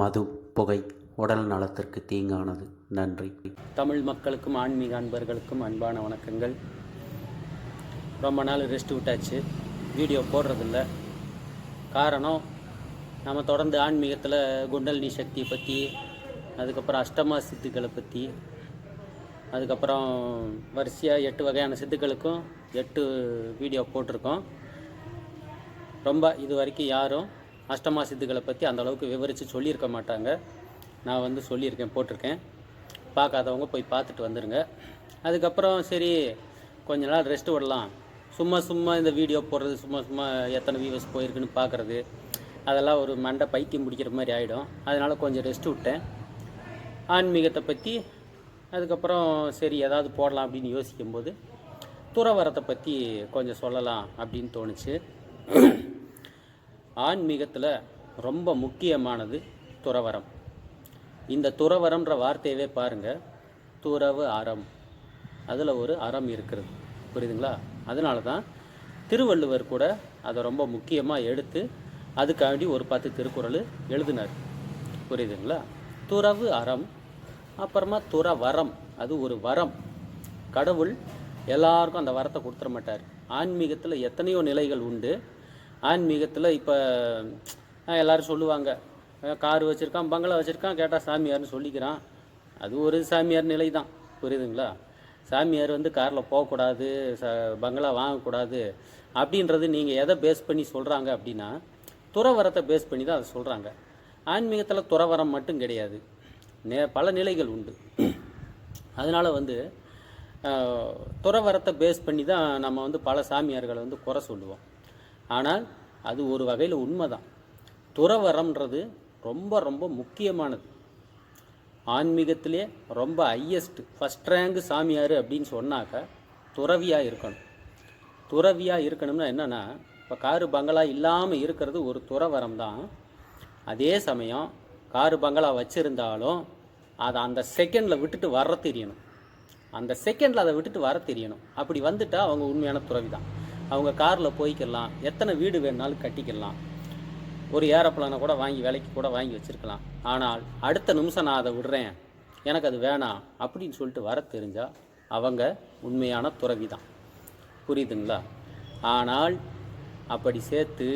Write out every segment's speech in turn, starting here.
மது புகை உடல் நலத்திற்கு தீங்கானது. நன்றி. தமிழ் மக்களுக்கும் ஆன்மீக அன்பர்களுக்கும் அன்பான வணக்கங்கள். ரொம்ப நாள் ரெஸ்ட் விட்டாச்சு. வீடியோ போடுறதில்ல. காரணம் நம்ம தொடர்ந்து ஆன்மீகத்தில் குண்டலினி சக்தியை பற்றி அதுக்கப்புறம் அஷ்டமா சித்துக்களை பற்றி அதுக்கப்புறம் வரிசையாக எட்டு வகையான சித்துக்களுக்கும் எட்டு வீடியோ போட்டிருக்கோம். ரொம்ப இது வரைக்கும் யாரும் அஷ்டமா சித்துக்களை பற்றி அந்த அளவுக்கு விவரித்து சொல்லியிருக்க மாட்டாங்க. நான் வந்து சொல்லியிருக்கேன் போட்டிருக்கேன். பார்க்காதவங்க போய் பார்த்துட்டு வந்துடுங்க அதுக்கப்புறம் சரி கொஞ்ச நாள் ரெஸ்ட் விடலாம். சும்மா சும்மா இந்த வீடியோ போடுறது சும்மா சும்மா எத்தனை வியூவர்ஸ் போயிருக்குன்னு பார்க்குறது. அதெல்லாம் ஒரு மண்டை பைத்தியம் பிடிக்கிற மாதிரி ஆகிடும் அதனால் கொஞ்சம் ரெஸ்ட் விட்டேன். ஆன்மீகத்தை பற்றி அதுக்கப்புறம் சரி ஏதாவது போடலாம் அப்படின்னு யோசிக்கும்போது துறவரத்தை பற்றி கொஞ்சம் சொல்லலாம் அப்படின்னு தோணுச்சு. ஆன்மீகத்தில் ரொம்ப முக்கியமானது துறவரம். இந்த துறவரம்ன்ற வார்த்தையவே பாருங்கள் துறவு அறம். அதில் ஒரு அறம் இருக்கிறது. புரியுதுங்களா? அதனால தான் திருவள்ளுவர் கூட அதை ரொம்ப முக்கியமாக எடுத்து அதுக்காண்டி ஒரு பத்து திருக்குறள் எழுதினார். புரியுதுங்களா? துறவு அறம் அப்புறமா துறவரம். அது ஒரு வரம். கடவுள் எல்லாருக்கும் அந்த வரத்தை கொடுத்துட மாட்டார். ஆன்மீகத்தில் எத்தனையோ நிலைகள் உண்டு. ஆன்மீகத்தில் இப்போ எல்லோரும் சொல்லுவாங்க. கார் வச்சுருக்கான் பங்களா வச்சுருக்கான் கேட்டால் சாமியார்னு சொல்லிக்கிறான். அது ஒரு சாமியார் நிலை தான் புரியுதுங்களா? சாமியார் வந்து காரில் போகக்கூடாது ச பங்களா வாங்கக்கூடாது அப்படின்றது நீங்கள் எதை பேஸ் பண்ணி சொல்கிறாங்க அப்படின்னா துறவரத்தை பேஸ் பண்ணி தான் அதை சொல்கிறாங்க ஆன்மீகத்தில் துறவரம் மட்டும் கிடையாது. நே பல நிலைகள் உண்டு. அதனால் வந்து துறவரத்தை பேஸ் பண்ணி தான் நம்ம வந்து பல சாமியார்களை வந்து குறை சொல்லுவோம். ஆனால் அது ஒரு வகையில் உண்மைதான். துறவரம்ன்றது ரொம்ப ரொம்ப முக்கியமானது. ஆன்மீகத்திலே ரொம்ப ஹையஸ்ட் ஃபஸ்ட் ரேங்க் சாமியார் அப்படின்னு சொன்னாக்க துறவியாக இருக்கணும். துறவியாக இருக்கணும்னா என்னென்னா இப்போ காரு பங்களா இல்லாமல் இருக்கிறது ஒரு துறவரம் தான் அதே சமயம் காரு பங்களா வச்சுருந்தாலும் அதை அந்த செகண்டில் விட்டுட்டு வர தெரியணும். அந்த செகண்டில் அதை விட்டுட்டு வர தெரியணும். அப்படி வந்துட்டால் அவங்க உண்மையான துறவி தான் அவங்க காரில் போய்க்கலாம். எத்தனை வீடு வேணுனாலும் கட்டிக்கலாம். ஒரு ஏரோப்ளானை கூட வாங்கி விலைக்கு கூட வாங்கி வச்சிருக்கலாம். ஆனால் அடுத்த நிமிஷம் நான் அதை விடுறேன். எனக்கு அது வேணாம் அப்படின்னு சொல்லிட்டு வர தெரிஞ்சால் அவங்க உண்மையான துறவி தான் புரியுதுங்களா? ஆனால் அப்படி சேர்த்து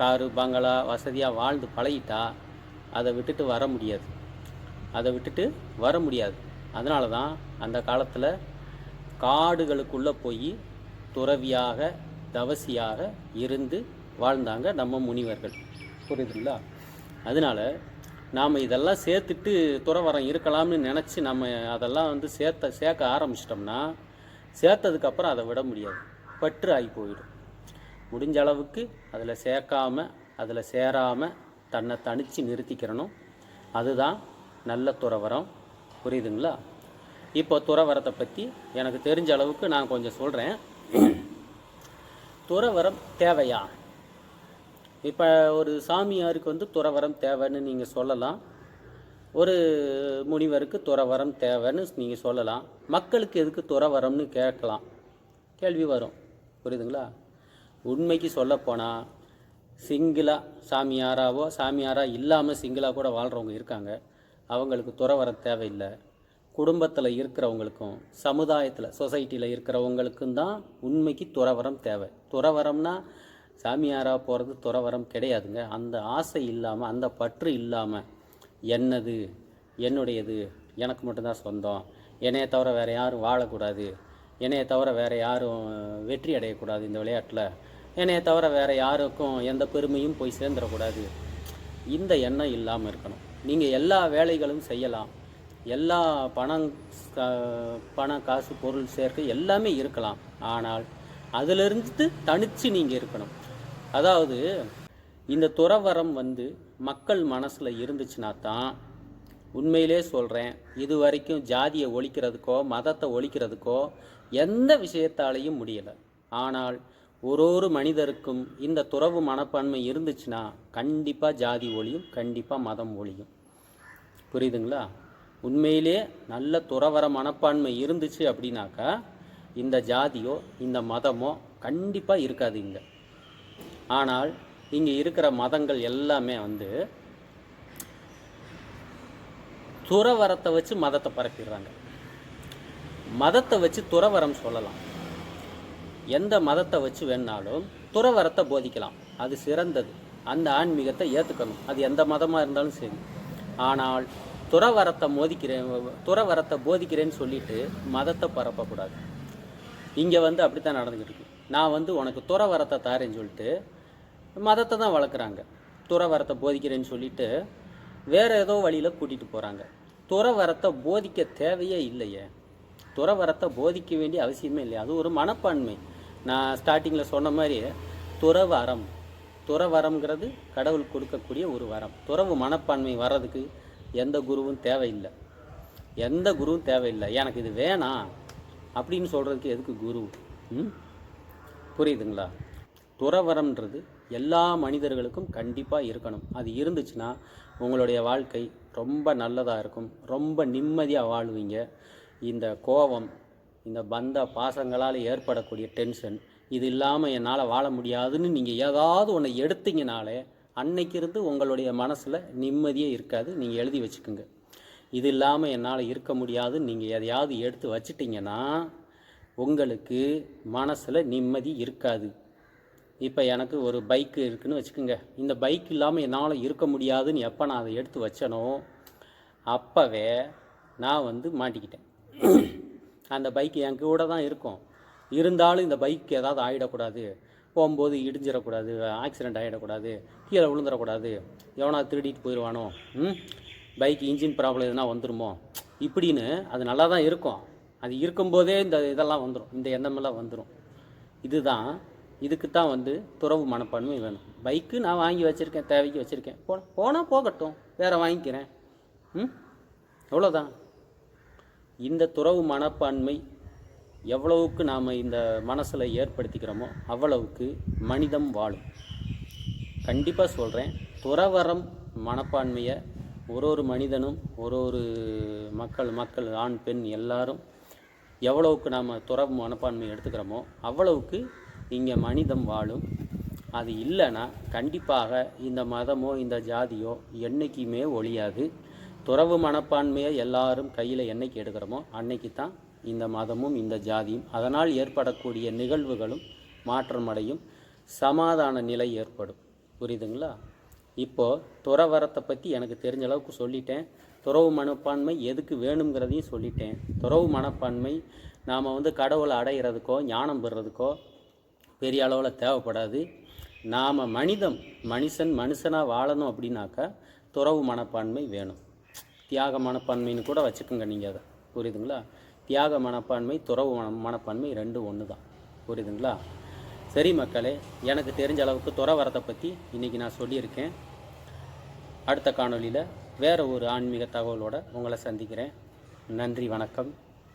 காரு பங்களா வசதியாக வாழ்ந்து பழகிட்டா அதை விட்டுட்டு வர முடியாது. அதை விட்டுட்டு வர முடியாது. அதனால தான் அந்த காலத்தில் காடுகளுக்குள்ளே போய் துறவியாக தவசியாக இருந்து வாழ்ந்தாங்க நம்ம முனிவர்கள். புரியுதுங்களா? அதனால் நாம் இதெல்லாம் சேர்த்துட்டு துறவரம் இருக்கலாம்னு நினச்சி நம்ம அதெல்லாம் வந்து சேர்த்த சேர்க்க ஆரம்பிச்சிட்டோம்னா சேர்த்ததுக்கப்புறம் அதை விட முடியாது. பற்று ஆகி போயிடும். முடிஞ்ச அளவுக்கு அதில் சேர்க்காம அதில் சேராமல் தன்னை தனித்து நிறுத்திக்கிறணும். அதுதான் நல்ல துறவரம். புரியுதுங்களா? இப்போ துறவரத்தை பற்றி எனக்கு தெரிஞ்ச அளவுக்கு நான் கொஞ்சம் சொல்கிறேன் துறவரம் தேவையா? இப்போ ஒரு சாமியாருக்கு வந்து துறவரம் தேவைன்னு நீங்கள் சொல்லலாம். ஒரு முனிவருக்கு துறவரம் தேவைன்னு நீங்கள் சொல்லலாம். மக்களுக்கு எதுக்கு துறவரம்னு கேட்கலாம். கேள்வி வரும். புரியுதுங்களா? உண்மைக்கு சொல்லப்போனால் சிங்கிளாக சாமியாராவோ சாமியாராக இல்லாமல் சிங்கிளாக கூட வாழ்கிறவங்க இருக்காங்க. அவங்களுக்கு துறவரம் தேவையில்லை. குடும்பத்தில் இருக்கிறவங்களுக்கும் சமுதாயத்தில் சொசைட்டியில் இருக்கிறவங்களுக்கும் தான் உண்மைக்கு துறவரம் தேவை. துறவரம்னா சாமியாராக போகிறது துறவரம் கிடையாதுங்க. அந்த ஆசை இல்லாமல் அந்த பற்று இல்லாமல் என்னது என்னுடையது எனக்கு மட்டும்தான் சொந்தம். என்னைய தவிர வேறு யாரும் வாழக்கூடாது. என்னைய தவிர வேறு யாரும் வெற்றி அடையக்கூடாது இந்த விளையாட்டில். என்னைய தவிர வேறு யாருக்கும் எந்த பெருமையும் போய் சேர்ந்துடக்கூடாது. இந்த எண்ணம் இல்லாமல் இருக்கணும். நீங்கள் எல்லா வேலைகளும் செய்யலாம். எல்லா பணம் பண பணம் காசு பொருள் சேர்க்கை எல்லாமே இருக்கலாம். ஆனால் அதிலிருந்து தனித்து நீங்கள் இருக்கணும். அதாவது இந்த துறவரம் வந்து மக்கள் மனசில் இருந்துச்சுன்னா தான் உண்மையிலே சொல்கிறேன் இது வரைக்கும் ஜாதியை ஒழிக்கிறதுக்கோ மதத்தை ஒழிக்கிறதுக்கோ எந்த விஷயத்தாலையும் முடியலை. ஆனால் ஒரு ஒரு மனிதருக்கும் இந்த துறவு மனப்பான்மை இருந்துச்சுன்னா கண்டிப்பாக ஜாதி ஒழியும் கண்டிப்பாக மதம் ஒழியும். புரியுதுங்களா? உண்மையிலே நல்ல துறவர மனப்பான்மை இருந்துச்சு அப்படின்னாக்கா இந்த ஜாதியோ இந்த மதமோ கண்டிப்பாக இருக்காது இங்கே. ஆனால் இங்கே இருக்கிற மதங்கள் எல்லாமே வந்து துறவரத்தை வச்சு மதத்தை பரப்பிடுறாங்க. மதத்தை வச்சு துறவரம் சொல்லலாம். எந்த மதத்தை வச்சு வேணாலும் துறவரத்தை போதிக்கலாம். அது சிறந்தது. அந்த ஆன்மீகத்தை ஏற்றுக்கணும் அது எந்த மதமாக இருந்தாலும் சரி. ஆனால் துறவரத்தை மோதிக்கிறேன் துறவரத்தை போதிக்கிறேன்னு சொல்லிட்டு மதத்தை பரப்பக்கூடாது. இங்கே வந்து அப்படி தான் நடந்துக்கிட்டு இருக்கு நான் வந்து உனக்கு துறவரத்தை தாரேன்னு சொல்லிட்டு மதத்தை தான் வளர்க்குறாங்க. துறவரத்தை போதிக்கிறேன்னு சொல்லிட்டு வேறு ஏதோ வழியில் கூட்டிகிட்டு போகிறாங்க துறவரத்தை போதிக்க தேவையே இல்லையே. துறவரத்தை போதிக்க வேண்டிய அவசியமே இல்லை அது ஒரு மனப்பான்மை. நான் ஸ்டார்டிங்கில் சொன்ன மாதிரி துறவரம் துறவரம்ங்கிறது கடவுள் கொடுக்கக்கூடிய ஒரு வரம். துறவு மனப்பான்மை வர்றதுக்கு எந்த குருவும் தேவையில்லை. எந்த குருவும் தேவையில்லை. எனக்கு இது வேணாம் அப்படின்னு சொல்கிறதுக்கு எதுக்கு குரு? ம்? புரியுதுங்களா? துறவரம்ன்றது எல்லா மனிதர்களுக்கும் கண்டிப்பாக இருக்கணும். அது இருந்துச்சுன்னா உங்களுடைய வாழ்க்கை ரொம்ப நல்லதாக இருக்கும். ரொம்ப நிம்மதியாக வாழ்வீங்க. இந்த கோபம் இந்த பந்த பாசங்களால் ஏற்படக்கூடிய டென்ஷன் இது இல்லாமல் என்னால் வாழ முடியாதுன்னு நீங்கள் ஏதாவது ஒன்று எடுத்தீங்கனாலே அன்னைக்கு இருந்து உங்களுடைய மனசில் நிம்மதியே இருக்காது. நீங்கள் எழுதி வச்சுக்கோங்க. இது இல்லாமல் என்னால் இருக்க முடியாதுன்னு நீங்கள் எதையாவது எடுத்து வச்சிட்டிங்கன்னா உங்களுக்கு மனசில் நிம்மதி இருக்காது. இப்போ எனக்கு ஒரு பைக்கு இருக்குதுன்னு வச்சுக்கோங்க. இந்த பைக் இல்லாமல் என்னால் இருக்க முடியாதுன்னு எப்போ நான் அதை எடுத்து வச்சனோ அப்போவே நான் வந்து மாட்டிக்கிட்டேன். அந்த பைக் என் கூட தான் இருக்கும். இருந்தாலும் இந்த பைக் ஏதாவது ஆகிடக்கூடாது போகும்போது இடிஞ்சிடக்கூடாது ஆக்சிடெண்ட் ஆகிடக்கூடாது கீழே விழுந்துடக்கூடாது. எவனா திருடிட்டு போயிடுவானோ ம்? பைக் இன்ஜின் ப்ராப்ளம் எதுனா வந்துருமோ? இப்படின்னு அது நல்லா தான் இருக்கும். அது இருக்கும்போதே இந்த இதெல்லாம் வந்துடும் இந்த எண்ணமெல்லாம் வந்துடும் இதுதான் இதுக்கு தான் வந்து துறவு மனப்பான்மை வேணும். பைக்கு நான் வாங்கி வச்சுருக்கேன் தேவைக்கு வச்சுருக்கேன். போ போனால் போகட்டும். வேறு வாங்கிக்கிறேன். ம்? எவ்வளோதான் இந்த துறவு மனப்பான்மை எவ்வளவுக்கு நாம் இந்த மனசில் ஏற்படுத்திக்கிறோமோ அவ்வளவுக்கு மனிதம் வாழும். கண்டிப்பாக சொல்கிறேன் துறவரம் மனப்பான்மையை ஒரு ஒரு மனிதனும் ஒரு ஒரு மக்கள் மக்கள் ஆண் பெண் எல்லாரும் எவ்வளவுக்கு நாம் துறவு மனப்பான்மை எடுத்துக்கிறோமோ அவ்வளவுக்கு இங்கே மனிதம் வாழும். அது இல்லைன்னா கண்டிப்பாக இந்த மதமோ இந்த ஜாதியோ என்றைக்குமே ஒழியாது. துறவு மனப்பான்மையை எல்லாரும் கையில் என்னைக்கு எடுக்கிறோமோ அன்னைக்கு தான் இந்த மதமும் இந்த ஜாதியும் அதனால் ஏற்படக்கூடிய நிகழ்வுகளும் மாற்றமடையும் சமாதான நிலை ஏற்படும். புரியுதுங்களா? இப்போது துறவரத்தை பற்றி எனக்கு தெரிஞ்ச அளவுக்கு சொல்லிட்டேன். துறவு மனப்பான்மை எதுக்கு வேணுங்கிறதையும் சொல்லிட்டேன். துறவு மனப்பான்மை நாம் வந்து கடவுளை அடைகிறதுக்கோ ஞானம் பெறுறதுக்கோ பெரிய அளவில் தேவைப்படாது. நாம் மனிதம் மனுஷன் மனுஷனாக வாழணும் அப்படின்னாக்கா துறவு மனப்பான்மை வேணும். தியாக மனப்பான்மைன்னு கூட வச்சுக்கோங்க நீங்கள் அதை. புரியுதுங்களா? தியாக மனப்பான்மை துறவு மன மனப்பான்மை ரெண்டும் ஒன்று தான் புரியுதுங்களா? சரி மக்களே எனக்கு தெரிஞ்ச அளவுக்கு துறவரத்தை பற்றி இன்றைக்கி நான் சொல்லியிருக்கேன். அடுத்த காணொளியில் வேறு ஒரு ஆன்மீக தகவலோடு உங்களை சந்திக்கிறேன். நன்றி வணக்கம்.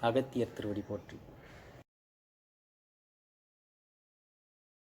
அகத்தியர் திருவடி போற்றி.